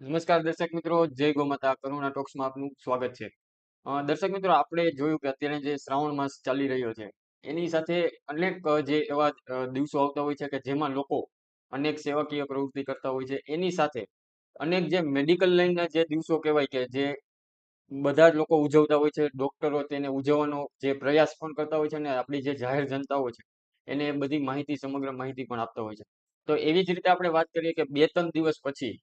નમસ્કાર દર્શક મિત્રો, જય ગોમાતા. કરુણા ટોક્સમાં આપનું સ્વાગત છે. દર્શક મિત્રો, આપણે જોયું કે અત્યારે જે શ્રાવણ માસ ચાલી રહ્યો છે, એની સાથે અનેક જે એવા દિવસો આવતા હોય છે કે જેમાં લોકો અનેક સેવાકીય પ્રવૃત્તિ કરતા હોય છે, એની સાથે અનેક જે મેડિકલ લાઈનના જે દિવસો કહેવાય કે જે બધા જ લોકો ઉજવતા હોય છે ડોક્ટરો તેને ઉજવવાનો જે પ્રયાસ પણ કરતા હોય છે અને આપણી જે જાહેર જનતાઓ છે, એને બધી માહિતી, સમગ્ર માહિતી પણ આપતા હોય છે. તો એવી જ રીતે આપણે વાત કરીએ કે બે ત્રણ દિવસ પછી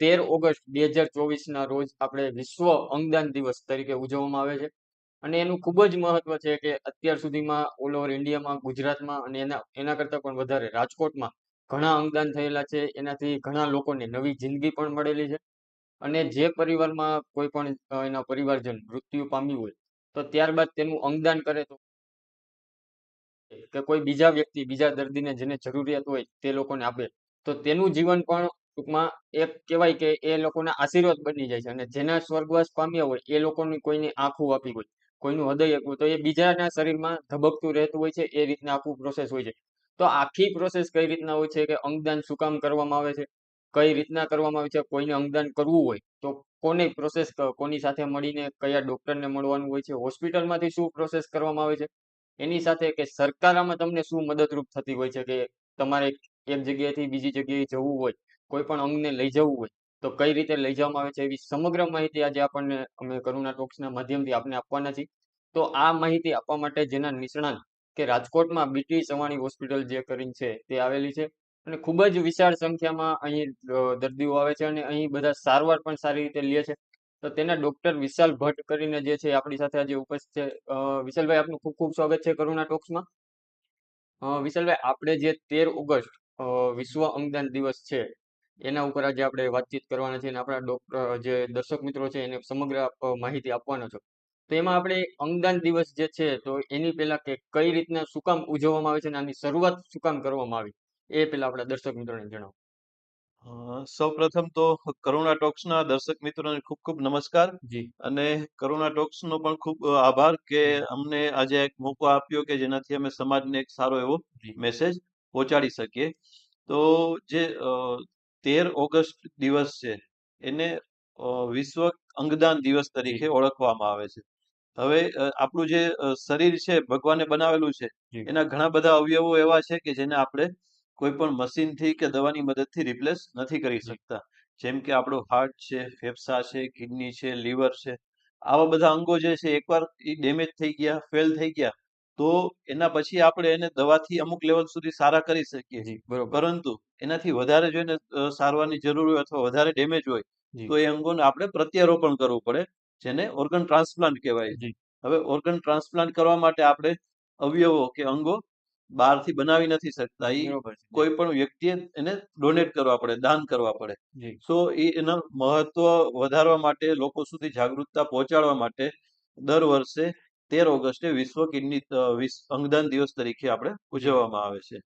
તેર ઓગસ્ટ બે હજાર ચોવીસના રોજ આપણે વિશ્વ અંગદાન દિવસ તરીકે ઉજવવામાં આવે છે. અને એનું ખૂબ જ મહત્વ છે કે અત્યાર સુધીમાં ઓલ ઓવર ઇન્ડિયામાં, ગુજરાતમાં અને એના એના કરતાં પણ વધારે રાજકોટમાં ઘણા અંગદાન થયેલા છે. એનાથી ઘણા લોકોને નવી જિંદગી પણ મળેલી છે. અને જે પરિવારમાં કોઈ પણ એના પરિવારજન મૃત્યુ પામ્યું હોય, તો ત્યારબાદ તેનું અંગદાન કરે તો કે કોઈ બીજા વ્યક્તિ, બીજા દર્દીને જેને જરૂરિયાત હોય તે લોકોને આપે. તો તેનું જીવન પણ ટૂંકમાં એક કહેવાય કે એ લોકોના આશીર્વાદ બની જાય છે અને જેના સ્વર્ગવાસ પામ્યા હોય એ લોકોની કોઈની આંખું આપી હોય, કોઈનું હૃદય આપવું તો એ બીજાના શરીરમાં ધબકતું રહેતું હોય છે, એ રીતના આખું પ્રોસેસ હોય છે. તો આખી પ્રોસેસ કઈ રીતના હોય છે કે અંગદાન શું કામ કરવામાં આવે છે, કઈ રીતના કરવામાં આવે છે, કોઈને અંગદાન કરવું હોય, તો કોને પ્રોસેસ કોની સાથે મળીને કયા ડોક્ટરને મળવાનું હોય છે, હોસ્પિટલમાંથી શું પ્રોસેસ કરવામાં આવે છે એની સાથે કે સરકાર આમાં તમને શું મદદરૂપ થતી હોય છે કે તમારે એક જગ્યાએથી બીજી જગ્યાએ જવું હોય, કોઈ પણ અંગને લઈ જવું હોય, તો કઈ રીતે લઈ જવામાં આવે છે એવી સમગ્ર માહિતી આજે આપણને અમે કરુણા ટોક્સના માધ્યમથી આપને આપવાના છીએ. તો આ માહિતી આપવા માટે જેના નિષ્ણાંત કે રાજકોટમાં બીટી સવાણી હોસ્પિટલ જે કરીને છે તે આવેલી છે. અને ખૂબ જ વિશાળ સંખ્યામાં અહીં દર્દીઓ આવે છે અને અહીં બધા સારવાર પણ સારી રીતે લે છે. તો તેના ડોક્ટર વિશાલ ભટ્ટ કરીને જે છે આપણી સાથે આજે ઉપસ્થિત છે. વિશાલભાઈ, આપનું ખૂબ ખૂબ સ્વાગત છે કરુણા ટોક્સમાં. વિશાલભાઈ, આપણે જે તેર ઓગસ્ટ વિશ્વ અંગદાન દિવસ છે, એના ઉપર આજે આપણે વાતચીત કરવાના છે અને આપણા ડોક્ટર જે દર્શક મિત્રો છે એને સમગ્ર માહિતી આપવાનો છો. તો એમાં આપણે અંગદાન દિવસ જે છે તો એની પહેલા કે કઈ રીતના શું કામ ઉજવવામાં આવે છે અને આની શરૂઆત શું કામ કરવામાં આવી, એ પહેલા આપણા દર્શક મિત્રોને જણાવો. અ, સૌપ્રથમ તો કરુણા ટોક્સના દર્શક મિત્રોને ખૂબ ખૂબ નમસ્કાર જી. અને કરુણા ટોક્સનો પણ ખૂબ અ, આભાર કે હમ, અમને આજે એક મોકો આપ્યો કે જેનાથી અમે સમાજને એક સારો એવો જી. મેસેજ પહોંચાડી શકીએ. તો જે તેર ઓગસ્ટ દિવસ છે એને અ, વિશ્વ અંગદાન દિવસ જી. તરીકે ઓળખવામાં આવે છે. હવે અ, આપણું જે અ, શરીર છે ભગવાને બનાવેલું છે જી. એના ઘણા બધા અવયવો એવા છે કે જેને આપણે કોઈ પણ મશીનથી કે દવાની મદદથી રિપ્લેસ નથી કરી શકતા. જેમ કે આપણું હાર્ટ છે ફેફસા છે કિડની છે લીવર છે. આવા બધા અંગો જે છે એકવાર એ ડેમેજ થઈ ગયા ફેલ થઈ ગયા તો એના પછી આપણે એને દવાથી અમુક લેવલ સુધી સારા કરી શકીએ છીએ. પરંતુ એનાથી વધારે જોઈને સારવારની જરૂર હોય અથવા વધારે ડેમેજ હોય તો એ અંગોને આપણે પ્રત્યારોપણ કરવું પડે જેને ઓર્ગન ટ્રાન્સપ્લાન્ટ કહેવાય હવે ઓર્ગન ટ્રાન્સપ્લાન્ટ કરવા માટે આપણે અવયવો કે અંગો બહારથી બનાવી નથી શકતા. જી કોઈ પણ વ્યક્તિએ એને ડોનેટ કરવા પડે દાન કરવા પડે. સો એ એના મહત્વ વધારવા માટે લોકો સુધી જાગૃતતા પહોંચાડવા માટે દર વર્ષે તેર ઓગસ્ટે વિશ્વ કિડની અંગદાન દિવસ તરીકે આપણે ઉજવવામાં આવે છે.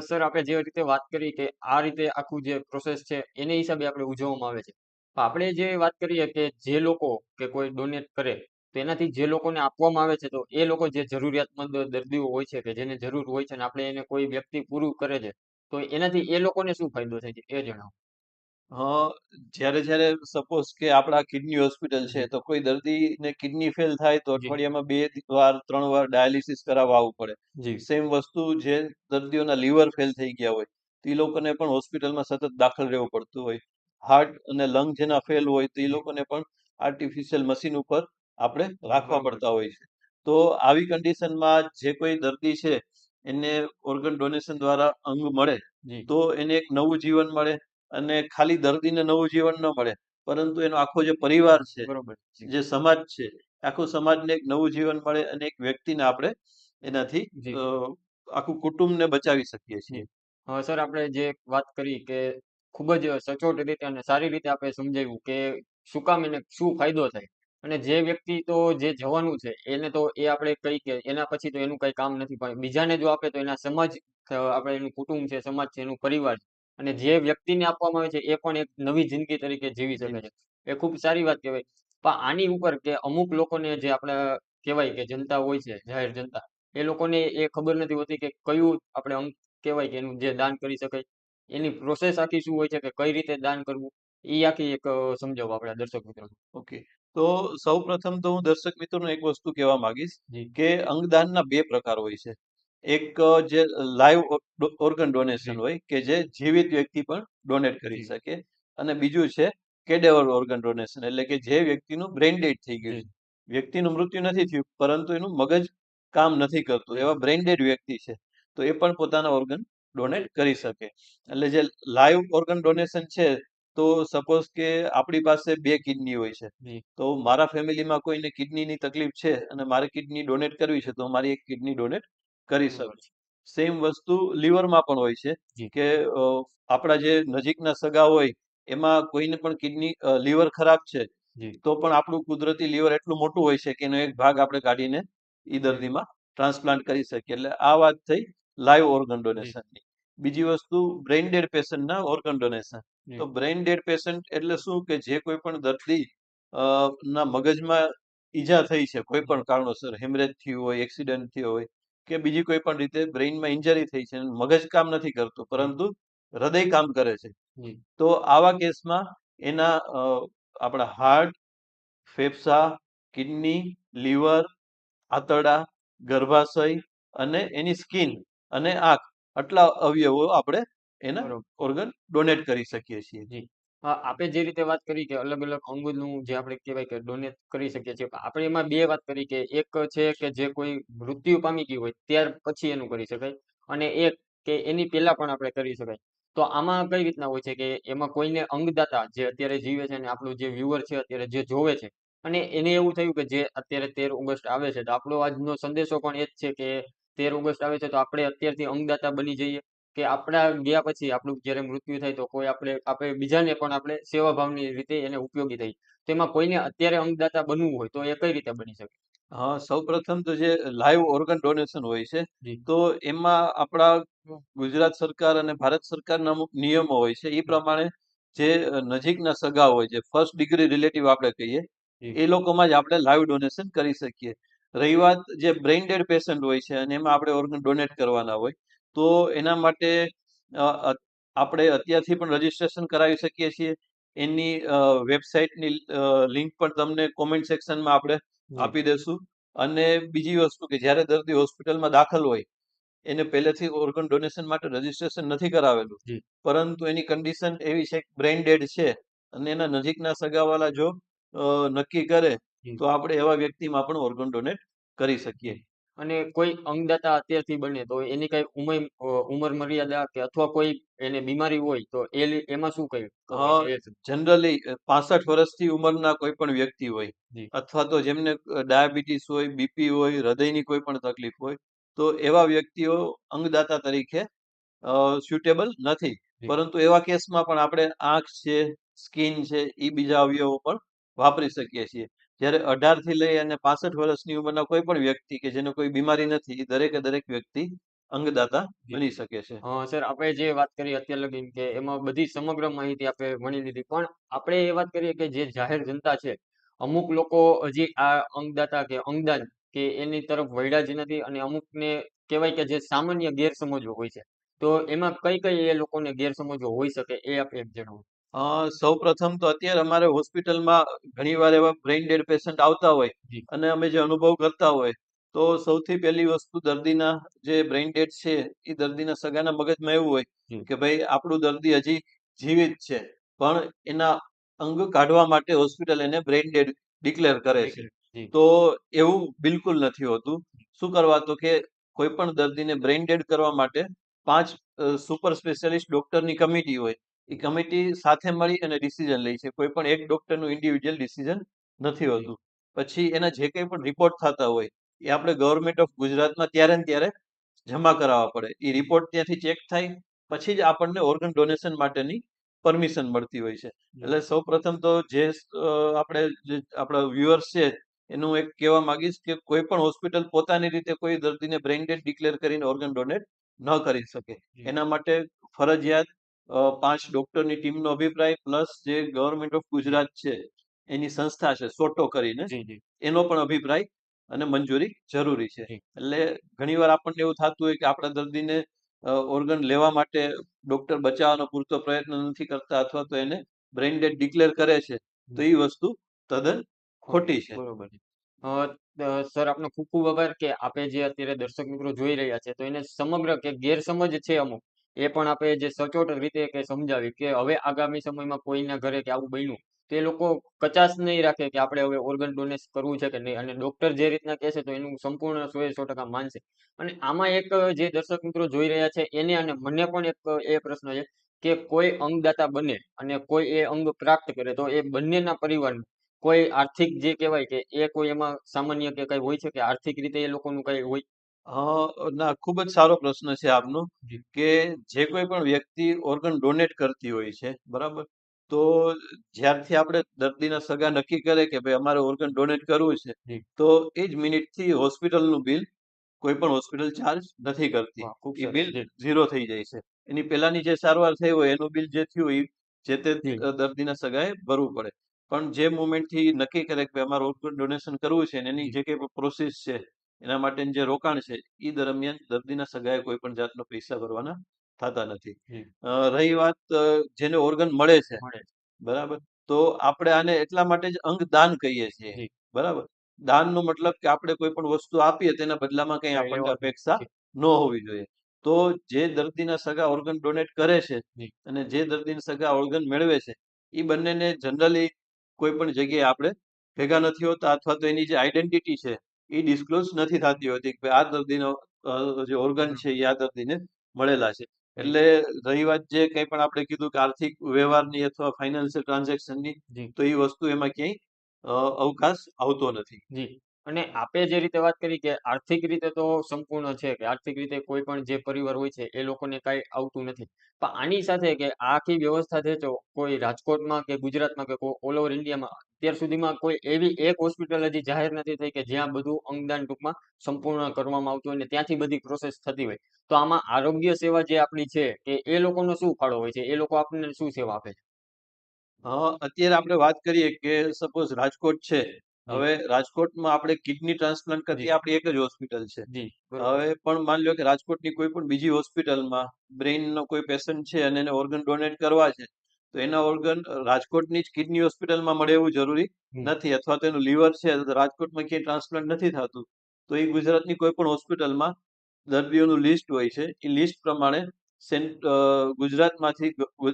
સર આપણે જે રીતે વાત કરી કે આ રીતે આખું જે પ્રોસેસ છે એને હિસાબે આપણે ઉજવવામાં આવે છે. આપણે જે વાત કરીએ કે જે લોકો કે કોઈ ડોનેટ કરે તો એનાથી જે લોકોને આપવામાં આવે છે તો એ લોકો જે જરૂરિયાતમંદ દર્દીઓ હોય છે કે જેને જરૂર હોય છે અને આપણે એને કોઈ વ્યક્તિ પૂરું કરે છે તો એનાથી એ લોકોને શું ફાયદો થાય છે એ જણાવો. જ્યારે જ્યારે સપોઝ કે આપણા કિડની હોસ્પિટલ છે તો કોઈ દર્દીને કિડની ફેલ થાય તો અઠવાડિયામાં બે વાર ત્રણ વાર ડાયાલિસિસ કરાવવા આવવું પડે. સેમ વસ્તુ જે દર્દીઓના લીવર ફેલ થઈ ગયા હોય તો એ લોકોને પણ હોસ્પિટલમાં સતત દાખલ રહેવું પડતું હોય. હાર્ટ અને લંગ જેના ફેલ હોય તો એ લોકોને પણ આર્ટિફિશિયલ મશીન ઉપર આપણે રાખવા પડતા હોય છે. તો આવી કન્ડિશનમાં જે કોઈ દર્દી છે એને ઓર્ગન ડોનેશન દ્વારા અંગ મળે તો એને એક નવું જીવન મળે અને ખાલી દર્દીને નવું જીવન ન મળે. પરંતુ એનો આખો જે પરિવાર છે જે. સમાજ છે આખો સમાજને એક નવું જીવન મળે અને એક વ્યક્તિને આપણે એનાથી આખું કુટુંબને બચાવી શકીએ છીએ. હા સર આપણે જે વાત કરી કે ખૂબ જ સચોટ રીતે અને સારી રીતે આપણે સમજાવ્યું કે શું કામ એને શું ફાયદો થાય. અને જે વ્યક્તિ તો જે જવાનું છે, એને તો એ આપણે કહી કે, એના પછી તો એનું કઈ કામ નથી. પણ બીજાને જો આપે તો એના સમાજ આપણે એનું કુટુંબ છે, સમાજ છે, એનું પરિવાર છે. અને જે વ્યક્તિને આપવામાં આવે છે, એ પણ એક નવી જિંદગી તરીકે જીવી શકે છે. એ ખૂબ સારી વાત કહેવાય. પણ આની ઉપર કે અમુક લોકોને જે આપણા કહેવાય કે જનતા હોય છે, જાહેર જનતા, એ લોકોને એ ખબર નથી હોતી કે કયું આપણે અંગ કહેવાય કે એનું જે દાન કરી શકાય. એની પ્રોસેસ આખી શું હોય છે, કે કઈ રીતે દાન કરવું એ આખી એક સમજાવો આપણા દર્શક મિત્રો ઓકે. તો સૌપ્રથમ તો હું દર્શક મિત્રોને એક વસ્તુ કહેવા માંગીશ કે અંગદાનના બે પ્રકાર હોય છે. એક જે લાઈવ ઓર્ગન ડોનેશન હોય કે જે જીવિત વ્યક્તિ પણ ડોનેટ કરી શકે. અને બીજું છે કેડેવર ઓર્ગન ડોનેશન એટલે કે જે વ્યક્તિનું બ્રેઇન ડેડ થઈ ગયું છે. વ્યક્તિનું મૃત્યુ નથી થયું પરંતુ એનું મગજ કામ નથી કરતું. એવા બ્રેઇન ડેડ વ્યક્તિ છે. તો એ પણ પોતાના ઓર્ગન ડોનેટ કરી શકે. એટલે જે લાઈવ ઓર્ગન ડોનેશન છે તો સપોઝ કે આપણી પાસે બે કિડની હોય છે. તો મારા ફેમિલીમાં કોઈને કિડનીની તકલીફ છે અને મારે કિડની ડોનેટ કરવી છે તો મારી એક કિડની ડોનેટ કરી શકું સેમ વસ્તુ લીવરમાં પણ હોય છે કે આપણા જે નજીકના સગા હોય એમાં કોઈને પણ કિડની લીવર ખરાબ છે તો પણ આપણું કુદરતી લીવર એટલું મોટું હોય છે કે એનો એક ભાગ આપણે કાઢીને એ જી. દર્દીમાં ટ્રાન્સપ્લાન્ટ કરી શકીએ. એટલે આ વાત થઈ લાઈવ ઓર્ગન ડોનેશનની બીજી વસ્તુ બ્રેઇન ડેડ પેશન્ટના ઓર્ગન ડોનેશન તો બ્રેઇન ડેડ પેશન્ટ એટલે શું કે જે કોઈ પણ દર્દી ના મગજમાં ઈજા થઈ છે કોઈ પણ કારણોસર હેમરેજ થયું હોય એક્સિડન્ટ થયો હોય કે બીજી કોઈ પણ રીતે બ્રેઇનમાં ઇન્જરી થઈ છે મગજ કામ નથી કરતું પરંતુ હૃદય કામ કરે છે. તો આવા કેસમાં એના આપણા હાર્ટ ફેફસા કિડની લીવર આંતરડા ગર્ભાશય અને એની સ્કિન અને આંખ આટલા અવયવો આપણે એના ઓર્ગન ડોનેટ કરી શકીએ છીએ. જી. આપણે જે રીતે વાત કરી કે અલગ અલગ અંગોનું જે આપણે કહેવાય કે ડોનેટ કરી શકીએ છીએ આપણે એમાં બે વાત કરી કે એક છે કે જે કોઈ મૃત્યુ પામી ગયું હોય ત્યાર પછી એનું કરી શકાય અને એક કે એની પહેલા પણ આપણે કરી શકાય. તો આમાં કઈ રીતના હોય છે કે એમાં કોઈને અંગદાતા જે અત્યારે જીવે છે અને આપણું જે વ્યુઅર છે અત્યારે જે જોવે છે અને એને એવું થયું કે જે અત્યારે તેર ઓગસ્ટ આવે છે તો આપણો આજનો સંદેશો પણ એ જ છે કે તેર ઓગસ્ટ આવે છે તો આપણે અત્યારથી અંગદાતા બની જઈએ કે આપણા ગયા પછી આપણું જ્યારે મૃત્યુ થાય તો કોઈ આપણે આપણે બીજાને પણ આપણે સેવાભાવની રીતે એને ઉપયોગી થઈ. તેમાં કોઈને અત્યારે અંગદાતા બનવું હોય તો એ કઈ રીતે બની શકે? હા સૌપ્રથમ તો જે લાઈવ ઓર્ગન ડોનેશન હોય છે તો એમાં આપણા ગુજરાત સરકાર અને ભારત સરકારના અમુક નિયમો હોય છે એ પ્રમાણે જે નજીકના સગા હોય છે ફર્સ્ટ ડિગ્રી રિલેટિવ આપણે કહીએ એ લોકોમાં જ આપણે લાઈવ ડોનેશન કરી શકીએ. રહી વાત જે બ્રેઇન ડેડ પેશન્ટ હોય છે અને એમાં આપણે ઓર્ગન ડોનેટ કરવાના હોય તો એના માટે આપણે અત્યારથી પણ રજીસ્ટ્રેશન કરાવી શકીએ છીએ. એની વેબસાઇટની લિંક પણ તમને કોમેન્ટ સેક્શનમાં આપણે આપી દેશું અને બીજી વસ્તુ કે જ્યારે દર્દી હોસ્પિટલમાં દાખલ હોય એને પહેલેથી ઓર્ગન ડોનેશન માટે રજીસ્ટ્રેશન નથી કરાવેલું. પરંતુ એની કન્ડિશન એવી છે બ્રેઇન ડેડ છે અને એના નજીકના સગાવાલા જો નક્કી કરે તો આપણે એવા વ્યક્તિમાં પણ ઓર્ગન ડોનેટ કરી શકીએ. અને કોઈ અંગદાતા અત્યારથી બને તો એની કઈ ઉમર ઉંમર મર્યાદા કે અથવા કોઈ એને બીમારી હોય તો એ એમાં શું છે. જનરલી પાસઠ વર્ષથી ઉંમરના કોઈ પણ વ્યક્તિ હોય અથવા તો જેમને ડાયાબિટીસ હોય બીપી હોય હૃદયની કોઈ પણ તકલીફ હોય તો એવા વ્યક્તિઓ અંગદાતા તરીકે સ્યુટેબલ નથી. પરંતુ એવા કેસમાં પણ આપણે આંખ છે સ્કિન છે એ બીજા અવયવો પણ વાપરી શકીએ છીએ. જ્યારે અઢારથી લઈ અને પાસઠ વર્ષની ઉંમરના કોઈ પણ વ્યક્તિ કે જેને કોઈ બીમારી નથી એ દરેકે દરેક વ્યક્તિ અંગદાતા બની શકે છે. હા સર આપણે જે વાત કરી અત્યાર લગી કે એમાં બધી સમગ્ર માહિતી આપણે ભણી લીધી. પણ આપણે એ વાત કરીએ કે જે જાહેર જનતા છે અમુક લોકો હજી આ અંગદાતા કે અંગદાન કે એની તરફ વળ્યા જ નથી અને અમુકને કહેવાય કે જે સામાન્ય ગેરસમજો હોય છે. તો એમાં કઈ કઈ એ લોકોને ગેરસમજો હોઈ શકે એ આપણે જણાવો. અ, સૌપ્રથમ તો અત્યારે અમારે હોસ્પિટલમાં ઘણીવાર એવા બ્રેઇન ડેડ પેશન્ટ આવતા હોય અને અમે જે અનુભવ કરતા હોય તો સૌથી પહેલી વસ્તુ દર્દીના જે બ્રેઇન ડેડ છે એ દર્દીના સગાના મગજમાં એવું હોય કે ભાઈ આપણું દર્દી હજી જીવિત છે પણ એના અંગ કાઢવા માટે હોસ્પિટલ એને બ્રેઇન ડેડ ડિક્લેર કરે છે. તો એવું બિલકુલ નથી હોતું. શું કરવા તો કે કોઈ પણ દર્દીને બ્રેઇન ડેડ કરવા માટે પાંચ સુપર સ્પેશિયાલિસ્ટ ડોક્ટરની કમિટી હોય એ કમિટી સાથે મળી અને ડિસિઝન લે છે. કોઈ પણ એક ડોક્ટરનું ઇન્ડિવિજ્યુઅલ ડિસિઝન નથી હોતું. પછી એના જે કંઈ પણ રિપોર્ટ થતા હોય એ આપણે ગવર્મેન્ટ ઓફ ગુજરાતમાં ત્યારે ને ત્યારે જમા કરાવવા પડે. એ રિપોર્ટ ત્યાંથી ચેક થાય પછી જ આપણને ઓર્ગન ડોનેશન માટેની પરમિશન મળતી હોય છે. એટલે સૌ પ્રથમ તો જે આપણે આપણા વ્યુઅર્સ છે એનું એક કહેવા માંગીશ કે કોઈ પણ હોસ્પિટલ પોતાની રીતે કોઈ દર્દીને બ્રેઇન ડેડ ડિક્લેર કરીને ઓર્ગન ડોનેટ ન કરી શકે. એના માટે ફરજિયાત પાંચ ડોક્ટરની ટીમનો અભિપ્રાય પ્લસ જે ગવર્મેન્ટ ઓફ ગુજરાત છે એની સંસ્થા છે સોટો કરીને એનો પણ અભિપ્રાય અને મંજૂરી જરૂરી છે. એટલે ઘણીવાર આપણને એવું થતું હોય કે આપણા દર્દીને ઓર્ગન લેવા માટે ડોક્ટર બચાવવાનો પૂરતો પ્રયત્ન નથી કરતા અથવા તો એને બ્રેઇન ડેડ ડિક્લેર કરે છે તો એ વસ્તુ તદ્દન ખોટી છે. બરોબર સર આપનો ખૂબ ખૂબ આભાર કે આપે જે અત્યારે દર્શક મિત્રો જોઈ રહ્યા છે તો એને સમગ્ર કે ગેરસમજ છે અમુક. એ પણ આપણે જે સચોટ રીતે કે સમજાવી કે હવે આગામી સમયમાં કોઈના ઘરે કે આવું બન્યું, તે લોકો કચાશ નહીં રાખે કે આપણે હવે ઓર્ગન ડોનેટ કરવું છે કે નહીં. અને ડોક્ટર જે રીતના કહેશે તો એનું સંપૂર્ણ સો એ સો ટકા માનશે. અને આમાં એક જે દર્શક મિત્રો જોઈ રહ્યા છે એને અને મને પણ એક એ પ્રશ્ન છે કે કોઈ અંગદાતા બને અને કોઈ એ અંગ પ્રાપ્ત કરે તો એ બંનેના પરિવાર કોઈ આર્થિક જે કહેવાય કે એ કોઈ એમાં સામાન્ય કે કઈ હોય છે કે આર્થિક રીતે એ લોકોનું કઈ હોય ના ખૂબ જ સારો પ્રશ્ન છે આપનો કે જે કોઈ પણ વ્યક્તિ ઓર્ગન ડોનેટ કરતી હોય છે બરાબર? તો જ્યારથી આપણે દર્દીના સગા નક્કી કરે કે ભાઈ અમારે ઓર્ગન ડોનેટ કરવું છે તો એ જ મિનિટથી હોસ્પિટલનું બિલ કોઈ પણ હોસ્પિટલ ચાર્જ નથી કરતી. એ બિલ ઝીરો થઈ જાય છે. એની પહેલાની જે સારવાર થઈ હોય એનું બિલ જે થયું હોય જે તે દર્દીના સગાએ ભરવું પડે. પણ જે મુમેન્ટથી નક્કી કરે કે અમારે ઓર્ગન ડોનેશન કરવું છે એની જે. કંઈ પ્રોસેસ છે એના માટેનું જે રોકાણ છે એ દરમિયાન દર્દીના સગાએ કોઈ પણ જાતનો પૈસા ભરવાના થતા નથી. રહી વાત જેને ઓર્ગન મળે છે. બરાબર? તો આપણે આને એટલા માટે જ અંગ દાન કહીએ છીએ. બરાબર? દાનનો મતલબ કે આપણે કોઈ પણ વસ્તુ આપીએ તેના બદલામાં કઈ કંઈ આપણને અપેક્ષા ન હોવી જોઈએ. તો જે દર્દીના સગા ઓર્ગન ડોનેટ કરે છે અને જે દર્દીના સગા ઓર્ગન મેળવે છે એ બંનેને જનરલી કોઈ પણ જગ્યાએ આપણે ભેગા નથી હોતા અથવા તો એની જે આઈડેન્ટિટી છે એ ડિસ્ક્લોઝ નથી થતી હોતી કે આ દર્દીનો જે ઓર્ગન છે એ આ દર્દીને મળેલા છે. એટલે રહી વાત જે કંઈ પણ આપણે કીધું કે આર્થિક વ્યવહારની અથવા ફાઇનાન્શિયલ ટ્રાન્ઝેક્શનની તો એ વસ્તુ એમાં ક્યાંય અવકાશ આવતો નથી. જી. અને આપે જે રીતે વાત કરી કે આર્થિક રીતે તો સંપૂર્ણ છે કે આર્થિક રીતે કોઈ પણ જે પરિવાર હોય છે, એ લોકોને કાંઈ આવતું નથી. પણ આની સાથે કે આખી વ્યવસ્થા છે તો કોઈ રાજકોટમાં કે ગુજરાતમાં કે ઓલ ઓવર ઇન્ડિયામાં, અત્યાર સુધીમાં કોઈ એવી એક હોસ્પિટલ હજી જાહેર નથી થઈ કે જ્યાં બધું અંગદાન ટૂંકમાં સંપૂર્ણ કરવામાં આવતું હોય અને ત્યાંથી બધી પ્રોસેસ થતી હોય. તો આમાં આરોગ્ય સેવા જે આપણી છે કે એ લોકોનો શું ફાળો હોય છે? એ લોકો આપણને શું સેવા આપે છે? અત્યારે આપણે વાત કરીએ કે સપોઝ રાજકોટ છે હવે રાજકોટમાં આપણે કિડની ટ્રાન્સપ્લાન્ટ કરતી. આપણી એક જ હોસ્પિટલ છે. હવે પણ માની લો કે રાજકોટની કોઈ પણ બીજી હોસ્પિટલમાં બ્રેઇનનો કોઈ પેશન્ટ છે અને એને ઓર્ગન ડોનેટ કરવા છે તો એના ઓર્ગન રાજકોટની જ કિડની હોસ્પિટલમાં મળે એવું જરૂરી નથી અથવા તો એનું લીવર છે રાજકોટમાં ક્યાંય ટ્રાન્સપ્લાન્ટ નથી થતું તો એ ગુજરાતની કોઈ પણ હોસ્પિટલમાં દર્દીઓનું લિસ્ટ હોય છે. એ લિસ્ટ પ્રમાણે સેન્ટ ગુજરાતમાંથી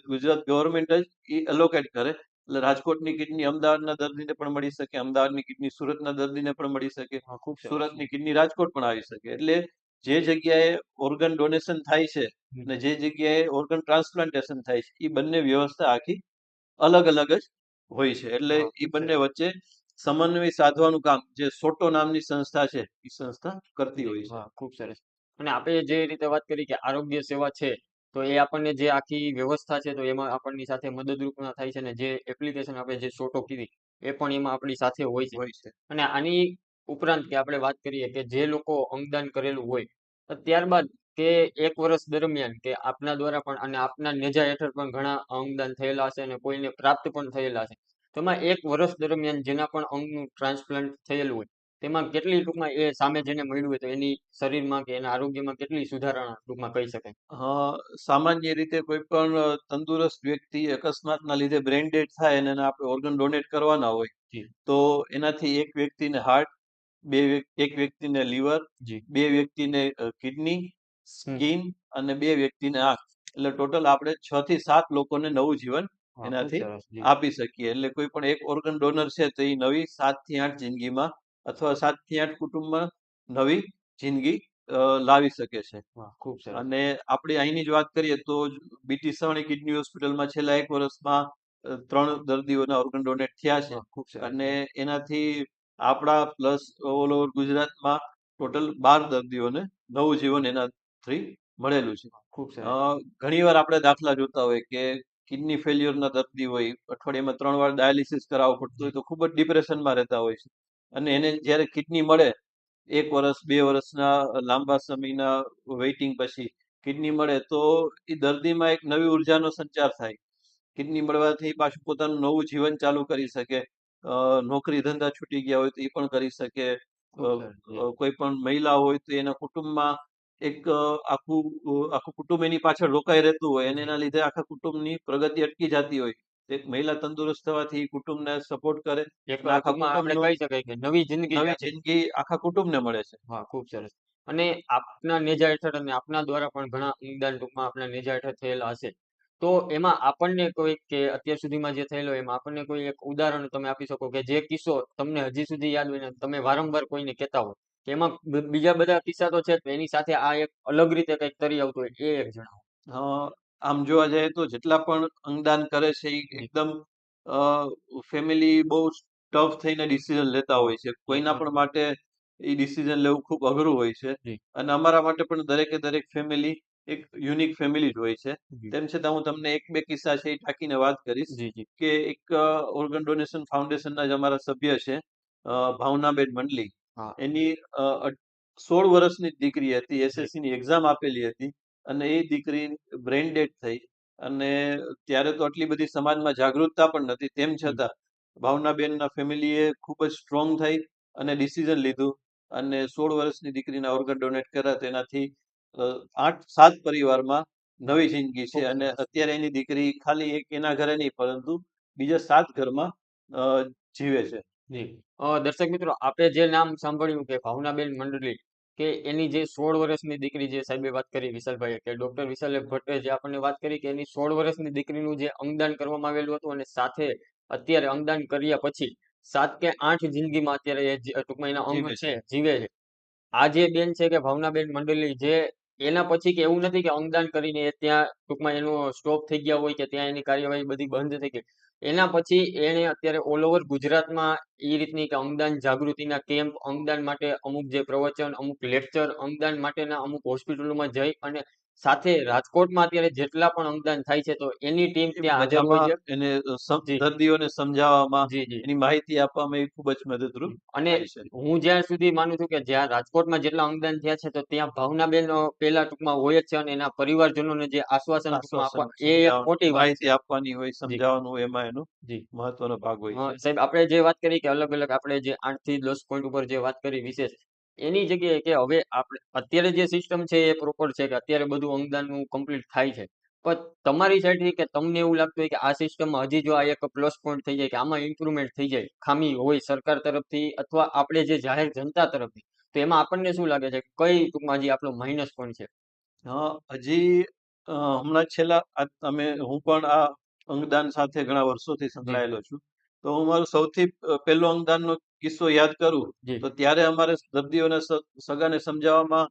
ગુજરાત ગવર્મેન્ટ જ એ એલોકેટ કરે એટલે રાજકોટની કિડની અમદાવાદના દર્દીને પણ મળી શકે અમદાવાદની કિડની સુરતના દર્દીને પણ મળી શકે. સુરતની કિડની રાજકોટ પણ આવી શકે. એટલે જે જગ્યાએ ઓર્ગન ડોનેશન થાય છે અને જે જગ્યાએ ઓર્ગન ટ્રાન્સપ્લાન્ટેશન થાય છે એ બંને વ્યવસ્થા આખી અલગ અલગ જ હોય છે. એટલે એ બંને વચ્ચે સમન્વય સાધવાનું કામ જે સોટો નામની સંસ્થા છે એ સંસ્થા કરતી હોય છે. ખૂબ સરસ. અને આપણે જે રીતે વાત કરી કે આરોગ્ય સેવા છે તો એ આપણને જે આખી વ્યવસ્થા છે તો એમાં આપણની સાથે મદદરૂપ થાય છે ને જે એપ્લિકેશન આપણે જે સોટો કીધી એ પણ એમાં આપણી સાથે હોય છે. અને આની ઉપરાંત કે આપણે વાત કરીએ કે જે લોકો અંગદાન કરેલું હોય તો ત્યારબાદ કે એક વર્ષ દરમિયાન કે આપના દ્વારા પણ અને આપના નેજા હેઠળ પણ ઘણા અંગદાન થયેલા હશે અને કોઈને પ્રાપ્ત પણ થયેલા છે તો એમાં એક વર્ષ દરમિયાન જેના પણ અંગનું ટ્રાન્સપ્લાન્ટ થયેલું હોય તેમાં કેટલી ટૂંકમાં એ સામે જેને મળ્યું હોય તો એની શરીરમાં કે એના આરોગ્યમાં કેટલી સુધારણા ટૂંકમાં કહી શકાય? સામાન્ય રીતે કોઈ પણ તંદુરસ્ત વ્યક્તિ અકસ્માતના લીધે બ્રેઇન ડેડ થાય અને એને આપણે ઓર્ગન ડોનેટ કરવાના હોય તો એનાથી એક વ્યક્તિને હાર્ટ બે એક વ્યક્તિને લીવર બે વ્યક્તિને કિડની સ્કિન અને બે વ્યક્તિને આંખ. એટલે ટોટલ આપણે છ થી સાત લોકોને નવું જીવન એનાથી આપી શકીએ. એટલે કોઈ પણ એક ઓર્ગન ડોનર છે તો એ નવી સાતથી આઠ જિંદગીમાં અથવા સાતથી આઠ કુટુંબમાં નવી જિંદગી લાવી શકે છે. ખૂબ સરસ. અને આપણે અહીંની જ વાત કરીએ તો બીટી સવાણી કિડની હોસ્પિટલમાં છેલ્લા એક વર્ષમાં ત્રણ દર્દીઓના ઓર્ગન ડોનેટ થયા છે. ખૂબ સરસ. અને એનાથી આપણા પ્લસ ઓલ ઓવર ગુજરાતમાં ટોટલ બાર દર્દીઓને નવું જીવન એનાથી મળેલું છે. ખૂબ સરસ. ઘણી વાર આપણે દાખલા જોતા હોય કે કિડની ફેલ્યોરના દર્દી હોય અઠવાડિયામાં ત્રણ વાર ડાયાલિસિસ કરાવવું પડતું હોય તો ખૂબ જ ડિપ્રેશનમાં રહેતા હોય છે. અને એને જ્યારે કિડની મળે એક વર્ષ બે વર્ષના લાંબા સમયના વેઇટિંગ પછી કિડની મળે તો એ દર્દીમાં એક નવી ઉર્જાનો સંચાર થાય. કિડની મળવાથી પાછું પોતાનું નવું જીવન ચાલુ કરી શકે નોકરી ધંધા છૂટી ગયા હોય તો એ પણ કરી શકે કોઈ પણ મહિલા હોય તો એના કુટુંબમાં એક આખું આખું કુટુંબ એની પાછળ રોકાઈ રહેતું હોય અને એના લીધે આખા કુટુંબની પ્રગતિ અટકી જતી હોય. એક મહિલા તંદુરસ્ત થવાથી કુટુંબને સપોર્ટ કરે. આપણે કહી શકાય કે નવી જિંદગી નવી જિંદગી આખા કુટુંબને મળે છે. હા ખૂબ સરસ. અને આપના નેજા હેઠળ અને આપના દ્વારા પણ ઘણા ઉમદાન ટૂંકમાં આપના નેજા હેઠળ થયેલા હશે. તો એમાં આપણને કોઈ કે અત્યાર સુધીમાં જે થયેલો એમાં આપણને કોઈ એક ઉદાહરણ તમે આપી શકો કે જે કિસ્સો તમને હજી સુધી યાદ હોય ને તમે વારંવાર કોઈને કહેતા હો કે એમાં બીજા બધા કિસ્સા તો છે એની સાથે આ એક અલગ રીતે કંઈક તરી આવતું હોય એ એક જણાવો. આમ જોવા જઈએ તો જેટલા પણ અંગદાન કરે છે એ એકદમ ફેમિલી બહુ ટફ થઈને ડિસિઝન લેતા હોય છે. કોઈના પણ માટે એ ડિસિઝન લેવું ખૂબ અઘરું હોય છે અને અમારા માટે પણ દરેકે દરેક ફેમિલી એક યુનિક ફેમિલી જ હોય છે. તેમ છતાં હું તમને એક બે કિસ્સા છે એ ટાંકીને વાત કરીશ કે એક ઓર્ગન ડોનેશન ફાઉન્ડેશનના જ અમારા સભ્ય છે ભાવનાબેન મંડલી. એની સોળ વર્ષની દીકરી હતી એસએસસી ની એક્ઝામ આપેલી હતી. અને એ દીકરી બ્રેઇન ડેડ થઈ અને ત્યારે તો આટલી બધી સમાજમાં જાગૃતતા પણ નથી તેમ છતાં ભાવનાબેનના ફેમિલીએ ખૂબ જ સ્ટ્રોંગ થઈ અને ડિસિઝન લીધું અને સોળ વર્ષની દીકરીના ઓર્ગન ડોનેટ કર્યા. તેનાથી આઠ સાત પરિવારમાં નવી જિંદગી છે અને અત્યારે એની દીકરી ખાલી એક એના ઘરે નહીં પરંતુ બીજા સાત ઘરમાં જીવે છે. જી. દર્શક મિત્રો આપે જે નામ સાંભળ્યું કે ભાવનાબેન મંડલી કે એની જે સોળ વર્ષની દીકરી જે સાહેબે વાત કરી વિશાલભાઈએ કે ડોક્ટર વિશાલ ભટ્ટે જે આપણને વાત કરી કે એની સોળ વર્ષની દીકરીનું જે અંગદાન કરવામાં આવેલું હતું અને સાથે અત્યારે અંગદાન કર્યા પછી સાત કે આઠ જિંદગીમાં અત્યારે એ ટૂંકમાં એના અંગ છે. જીવે છે. આ જે બેન છે કે ભાવનાબેન મંડલી જે એના પછી કે એવું નથી કે અંગદાન કરીને ત્યાં ટૂંકમાં એનો સ્ટોપ થઈ ગયા હોય કે ત્યાં એની કાર્યવાહી બધી બંધ થઈ ગઈ. એના પછી એણે અત્યારે ઓલ ઓવર ગુજરાતમાં એ રીતની કે અંગદાન જાગૃતિના કેમ્પ, અંગદાન માટે અમુક જે પ્રવચન, અમુક લેક્ચર અંગદાન માટેના અમુક હોસ્પિટલોમાં જઈ અને સાથે રાજકોટમાં અત્યારે જેટલા પણ અંગદાન થાય છે તો એની ટીમ ત્યાં હાજર હોય છે. એને દર્દીઓને સમજાવવામાં એની માહિતી આપવામાં એ ખૂબ જ મદદરૂપ અને હું જ્યાં સુધી માનું છું કે જ્યાં રાજકોટમાં જેટલા અંગદાન થયા છે તો ત્યાં ભાવનાબેન પેલા ટૂંકમાં હોય જ છે અને એના પરિવારજનોને જે આશ્વાસન એ મોટી માહિતી આપવાની હોય સમજાવવાનું હોય એમાં એનો મહત્વનો ભાગ હોય સાહેબ આપણે જે વાત કરી કે અલગ અલગ આપણે જે આઠથી દસ પોઈન્ટ ઉપર જે વાત કરી વિશેષ એની જગ્યાએ કે હવે આપણે, અત્યારે જે સિસ્ટમ છે એ પ્રોપર છે કે અત્યારે બધું અંગદાનનું કમ્પ્લીટ થાય છે. પણ તમારી સાઈડથી કે તમને એવું લાગતું હોય કે આ સિસ્ટમમાં હજી જો આ એક પ્લસ પોઈન્ટ થઈ જાય કે આમાં ઇમ્પ્રુવમેન્ટ થઈ જાય, ખામી હોય સરકાર તરફથી અથવા આપણે જે જાહેર જનતા તરફથી, તો એમાં આપણને શું લાગે છે? કઈ ટૂંકમાં હજી આપણો માઇનસ પોઈન્ટ છે? હજી હમણાં છેલ્લા અમે હું પણ આ અંગદાન સાથે ઘણા વર્ષોથી સંકળાયેલો છું. તો હું મારું સૌથી પહેલો અંગદાનનો કિસ્સો યાદ કરું તો ત્યારે અમારે દર્દીઓને સગાને સમજાવવામાં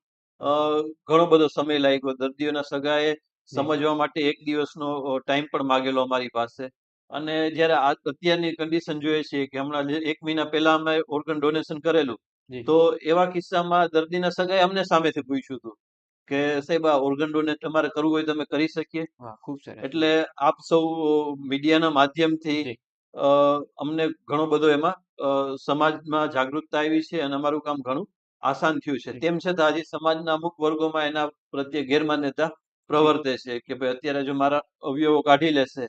ઘણો બધો સમય લાગ્યો. દર્દીઓના સગાએ સમજવા માટે એક દિવસનો ટાઈમ પણ માગેલો અમારી પાસે. અને જ્યારે આ અત્યારની કન્ડિશન જોઈએ છીએ કે હમણાં એક મહિના પહેલા અમે ઓર્ગન ડોનેશન કરેલું તો એવા કિસ્સામાં દર્દીના સગાએ અમને સામેથી પૂછ્યું હતું કે સાહેબ આ ઓર્ગન ડોનેટ તમારે કરવું હોય તો અમે કરી શકીએ? એટલે આપ સૌ મીડિયાના માધ્યમથી અમને ઘણો બધો એમાં સમાજમાં જાગૃતતા આવી છે અને અમારું કામ ઘણું આસાન થયું છે. તેમ છતાં હજી સમાજના અમુક વર્ગોમાં એના પ્રત્યે ગેરમાન્યતા પ્રવર્તે છે કે ભાઈ અત્યારે જો મારા અવયવો કાઢી લેશે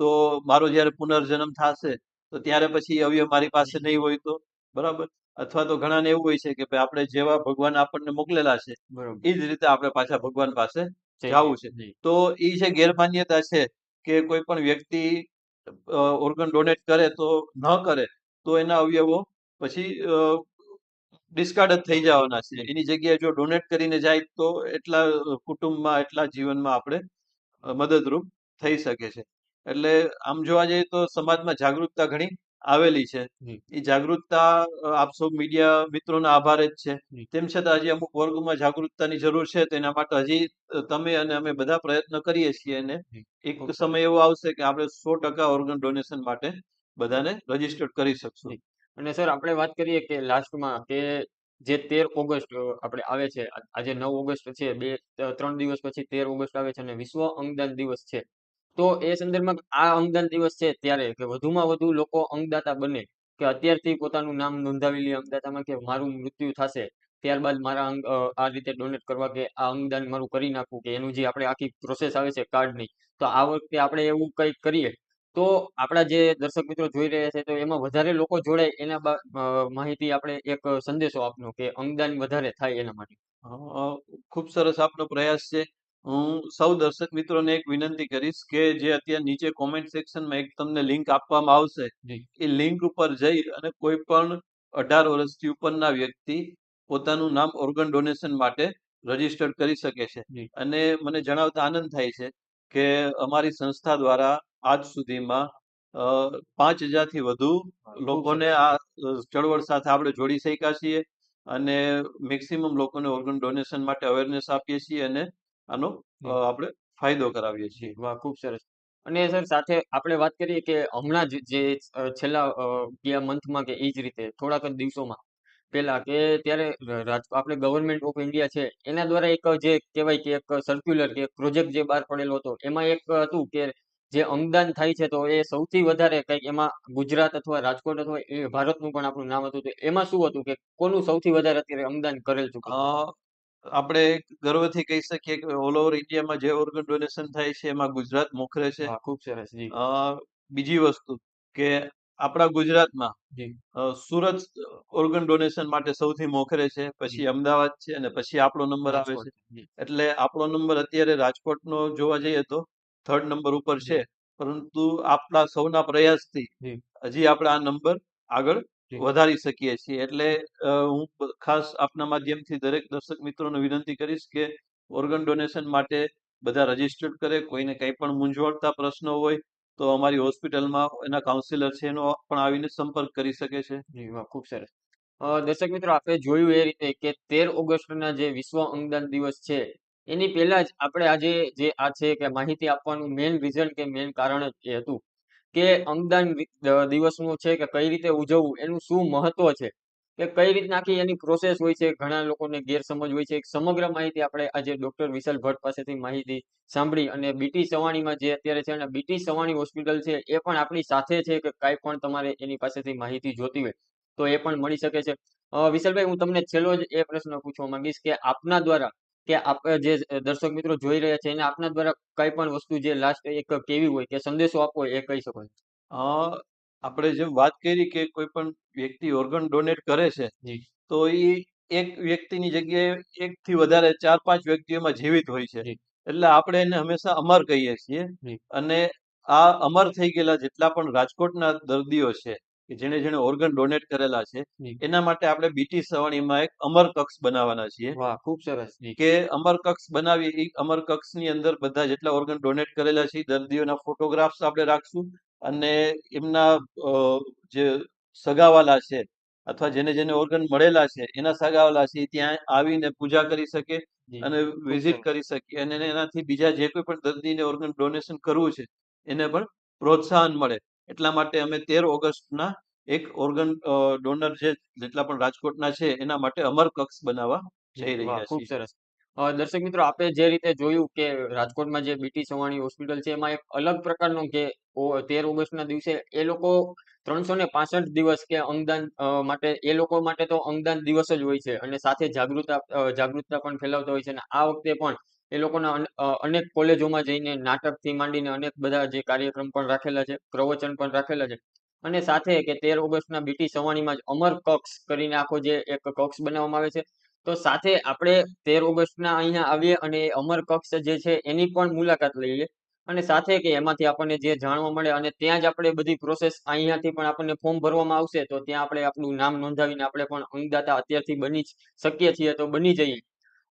તો મારો જયારે પુનર્જન્મ થશે તો ત્યારે પછી અવયવ મારી પાસે નહીં હોય તો? બરાબર? અથવા તો ઘણાને એવું હોય છે કે ભાઈ આપણે જેવા ભગવાન આપણને મોકલેલા છે એ જ રીતે આપણે પાછા ભગવાન પાસે જવું છે. તો એ જે ગેરમાન્યતા છે કે કોઈ પણ વ્યક્તિ ઓર્ગન ડોનેટ કરે તો ન કરે, તો એના અવયવો પછી ડિસ્કાર્ડ જ થઈ જવાના છે. એની જગ્યાએ જો ડોનેટ કરીને જાય તો એટલા કુટુંબમાં, એટલા જીવનમાં આપણે મદદરૂપ થઈ શકે છે. એટલે આમ જોવા જઈએ તો સમાજમાં જાગૃતતા ઘણી આવેલી છે. એ જાગૃતતા આપ સૌ મીડિયા મિત્રોના આભાર જ છે. તેમ છતાં હજી અમુક વર્ગમાં જાગૃતતાની જરૂર છે તેના માટે હજી તમે અને અમે બધા પ્રયત્ન કરીએ છીએ અને એક સમય એવો આવશે કે આપણે સો ટકા ઓર્ગન ડોનેશન માટે બધાને રજીસ્ટર્ડ કરી શકશું. અને સર આપણે વાત કરીએ કે લાસ્ટમાં કે જે તેર ઓગસ્ટ આપણે આવે છે આજે નવ ઓગસ્ટ છે બે ત્રણ દિવસ પછી તેર ઓગસ્ટ આવે છે અને વિશ્વ અંગદાન દિવસ છે. તો એ સંદર્ભમાં આ અંગદાન દિવસ છે ત્યારે કે વધુમાં વધુ લોકો અંગદાતા બને કે અત્યારથી પોતાનું નામ નોંધાવી લે અંગદાતામાં કે મારું મૃત્યુ થશે, ત્યારબાદ મારા અંગ આ રીતે ડોનેટ કરવા કે આ અંગદાન મારું કરી નાખવું કે એનું જે આપણે આખી પ્રોસેસ આવે છે કાર્ડની તો આ વખતે આપણે એવું કંઈક કરીએ. તો આપણા જે દર્શક મિત્રો જોઈ રહ્યા છે તો એમાં વધારે લોકો જોડાય એના માહિતી આપણે એક સંદેશો આપનો કે અંગદાન વધારે થાય એના માટે. ખૂબ સરસ આપનો પ્રયાસ છે. હું સૌ દર્શક મિત્રોને એક વિનંતી કરીશ કે જે અત્યારે નીચે કોમેન્ટ સેક્શનમાં એક તમને લિંક આપવામાં આવશે એ લિંક ઉપર જઈ અને કોઈ પણ અઢાર વર્ષથી ઉપરના વ્યક્તિ પોતાનું નામ ઓર્ગન ડોનેશન માટે રજીસ્ટર્ડ કરી શકે છે. અને મને જણાવતા આનંદ થાય છે કે અમારી સંસ્થા દ્વારા આજ સુધીમાં પાંચ હજારથી વધુ લોકોને આ ચળવળ સાથે આપણે જોડી શક્યા છીએ અને મેક્સિમમ લોકોને ઓર્ગન ડોનેશન માટે અવેરનેસ આપીએ છીએ અને આનો આપણે ફાયદો કરાવીએ છીએ. વાહ ખૂબ સરસ. અને સર સાથે આપણે વાત કરીએ કે હમણાં જ જે છેલ્લા ગયા મંથમાં કે એ જ રીતે થોડાક જ દિવસોમાં પહેલા કે ત્યારે આપણે ગવર્મેન્ટ ઓફ ઇન્ડિયા છે એના દ્વારા એક જે કહેવાય કે એક સર્ક્યુલર કે પ્રોજેક્ટ જે બહાર પડેલો હતો એમાં એક હતું કે જે અંગદાન થાય છે તો એ સૌથી વધારે કંઈક એમાં ગુજરાત અથવા રાજકોટ અથવા એ ભારતનું પણ આપણું નામ હતું. તો એમાં શું હતું કે કોનું સૌથી વધારે અત્યારે અંગદાન કરેલ ચૂક્યું? આપણે ગર્વથી કહી શકીએ કે ઓલ ઓવર ઇન્ડિયામાં જે ઓર્ગન ડોનેશન થાય છે એમાં ગુજરાત મોખરે છે. ખૂબ સરસ જી. બીજી વસ્તુ કે આપણા ગુજરાતમાં સુરત ઓર્ગન ડોનેશન માટે સૌથી મોખરે છે પછી અમદાવાદ છે અને પછી આપણો નંબર આવે છે. એટલે આપણો નંબર અત્યારે રાજકોટનો જોવા જઈએ તો થર્ડ નંબર ઉપર છે. પરંતુ આપણા સૌના પ્રયાસથી હજી આપણે આ નંબર આગળ. વધારી શકીએ છીએ. એટલે હું ખાસ આપના માધ્યમથી દરેક દર્શક મિત્રોને વિનંતી કરીશ કે ઓર્ગન ડોનેશન માટે બધા રજીસ્ટર્ડ કરે કોઈને કંઈ પણ મૂંઝવણતા પ્રશ્નો હોય તો અમારી હોસ્પિટલમાં એના કાઉન્સિલર છે એનો પણ આવીને સંપર્ક કરી શકે છે. ખૂબ સરસ. દર્શક મિત્રો આપણે જોયું એ રીતે કે તેર ઓગસ્ટના જે વિશ્વ અંગદાન દિવસ છે એની પહેલા જ આપણે આજે જે આ છે કે માહિતી આપવાનું મેઇન રીઝન કે મેઇન કારણ જ એ હતું. કે અંગદાન દિવસનું છે કે કઈ રીતે ઉજવવું, એનું શું મહત્વ છે? કે કઈ રીતના આખી એની પ્રોસેસ હોય છે? ઘણા લોકોને ગેરસમજ હોય છે. સમગ્ર માહિતી આપણે આજે ડોક્ટર વિશાલ ભટ્ટ પાસેથી માહિતી સાંભળી અને બીટી સવાણીમાં જે અત્યારે છે અને બીટી સવાણી હોસ્પિટલ છે, એ પણ આપણી સાથે છે કે કાંઈ પણ તમારે એની પાસેથી માહિતી જોતી હોય, તો એ પણ મળી શકે છે. વિશાલભાઈ, હું તમને છેલ્લો જ એ પ્રશ્ન પૂછવા માંગીશ કે આપના દ્વારા કે આપ જે દર્શક મિત્રો જોઈ રહ્યા છે એને આપના દ્વારા કઈ પણ વસ્તુ જે લાસ્ટ એક કેવી હોય કે સંદેશો આપવો એ કહી શકો આપણે જેમ વાત કરી કે કોઈ પણ વ્યક્તિ ઓર્ગન ડોનેટ કરે છે તો એ એક વ્યક્તિની જગ્યાએ એક થી વધારે ચાર પાંચ વ્યક્તિઓમાં જીવિત હોય છે. એટલે આપણે એને હંમેશા અમર કહીએ છીએ અને આ અમર થઈ ગયેલા જેટલા પણ રાજકોટના દર્દીઓ છે કે જેણે જેણે ઓર્ગન ડોનેટ કરેલા છે એના માટે આપણે બીટી સવાણીમાં એક અમર કક્ષ બનાવવાના છીએ. ખૂબ સરસ. કે અમર કક્ષ બનાવી એ અમર કક્ષની અંદર બધા જેટલા ઓર્ગન ડોનેટ કરેલા છે દર્દીઓના ફોટોગ્રાફ્સ આપણે રાખશું અને એમના જે સગાવાલા છે અથવા જેને જેને ઓર્ગન મળેલા છે એના સગાવાલા છે ત્યાં આવીને પૂજા કરી શકે અને વિઝિટ કરી શકે. અને એનાથી બીજા જે કોઈ પણ દર્દીને ઓર્ગન ડોનેશન કરવું છે એને પણ પ્રોત્સાહન મળે. એટલા માટે અમે તેર ઓગસ્ટના એક ઓર્ગન ડોનર જે જેટલા પણ રાજકોટના છે એના માટે અમર કક્ષ બનાવવા જઈ રહ્યા ખૂબ છીએ. સરસ. દર્શક મિત્રો આપણે જે રીતે જોયું કે રાજકોટમાં જે બીટી સવાણી હોસ્પિટલ છે એમાં એક અલગ પ્રકારનો કે તેર ઓગસ્ટના દિવસે એ લોકો ત્રણસો ને પાસઠ દિવસ કે અંગદાન માટે એ લોકો માટે તો અંગદાન દિવસ જ હોય છે અને સાથે જાગૃતતા જાગૃતતા પણ ફેલાવતા હોય છે અને આ વખતે પણ એ લોકોના અનેક કોલેજોમાં જઈને નાટકથી માંડીને અનેક બધા જે કાર્યક્રમ પણ રાખેલા છે, પ્રવચન પણ રાખેલા છે. અને સાથે કે તેર ઓગસ્ટના બીટી સવાણીમાં જ અમર કક્ષ કરીને આખો જે એક કક્ષ બનાવવામાં આવે છે. તો સાથે આપણે તેર ઓગસ્ટના અહીંયા આવીએ અને અમર કક્ષ જે છે એની પણ મુલાકાત લઈએ. અને સાથે કે એમાંથી આપણને જે જાણવા મળે અને ત્યાં જ આપણે બધી પ્રોસેસ અહીંયાથી પણ આપણને ફોર્મ ભરવામાં આવશે તો ત્યાં આપણે આપણું નામ નોંધાવીને આપણે પણ અંગદાતા અત્યારથી બની શકીએ છીએ તો બની જઈએ.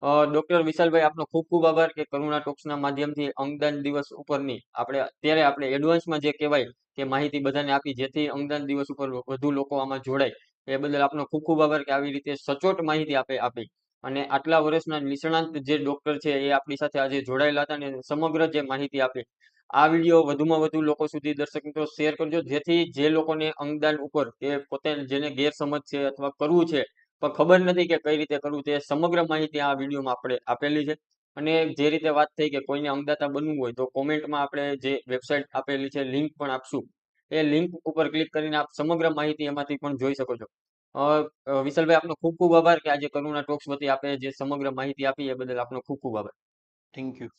ડોક્ટર વિશાલભાઈ, આપનો ખૂબ ખૂબ આભાર કે કરુણા ટોક્સના માધ્યમથી અંગદાન દિવસ ઉપરની આપણે, અત્યારે આપણે એડવાન્સમાં જે કહેવાય કે માહિતી બધાને આપી, જેથી અંગદાન દિવસ ઉપર વધુ લોકો આમાં જોડાય, એ બદલ આપનો ખૂબ ખૂબ આભાર કે આવી રીતે સચોટ માહિતી આપે, આપી. અને આટલા વર્ષના નિષ્ણાંત જે ડોક્ટર છે, એ આપણી સાથે આજે જોડાયેલા હતા અને સમગ્ર જે માહિતી આપી, આ વીડિયો વધુમાં વધુ લોકો સુધી દર્શક મિત્રો શેર કરજો, જેથી જે લોકોને અંગદાન ઉપર કે પોતે જેને ગેરસમજ છે અથવા કરવું છે પણ ખબર નથી કે કઈ રીતે કરવું તે સમગ્ર માહિતી આ વિડીયોમાં આપણે આપેલી છે. અને જે રીતે વાત થઈ કે કોઈને અંગદાતા બનવું હોય તો કોમેન્ટમાં આપણે જે વેબસાઇટ આપેલી છે, લિંક પણ આપશું. એ લિંક ઉપર ક્લિક કરીને આપ સમગ્ર માહિતી એમાંથી પણ જોઈ શકો છો. વિશાલભાઈ, આપનો ખૂબ ખૂબ આભાર કે આજે કરુણા ટોક્સ વતી આપે જે સમગ્ર માહિતી આપી એ બદલ આપનો ખૂબ ખૂબ આભાર. Thank you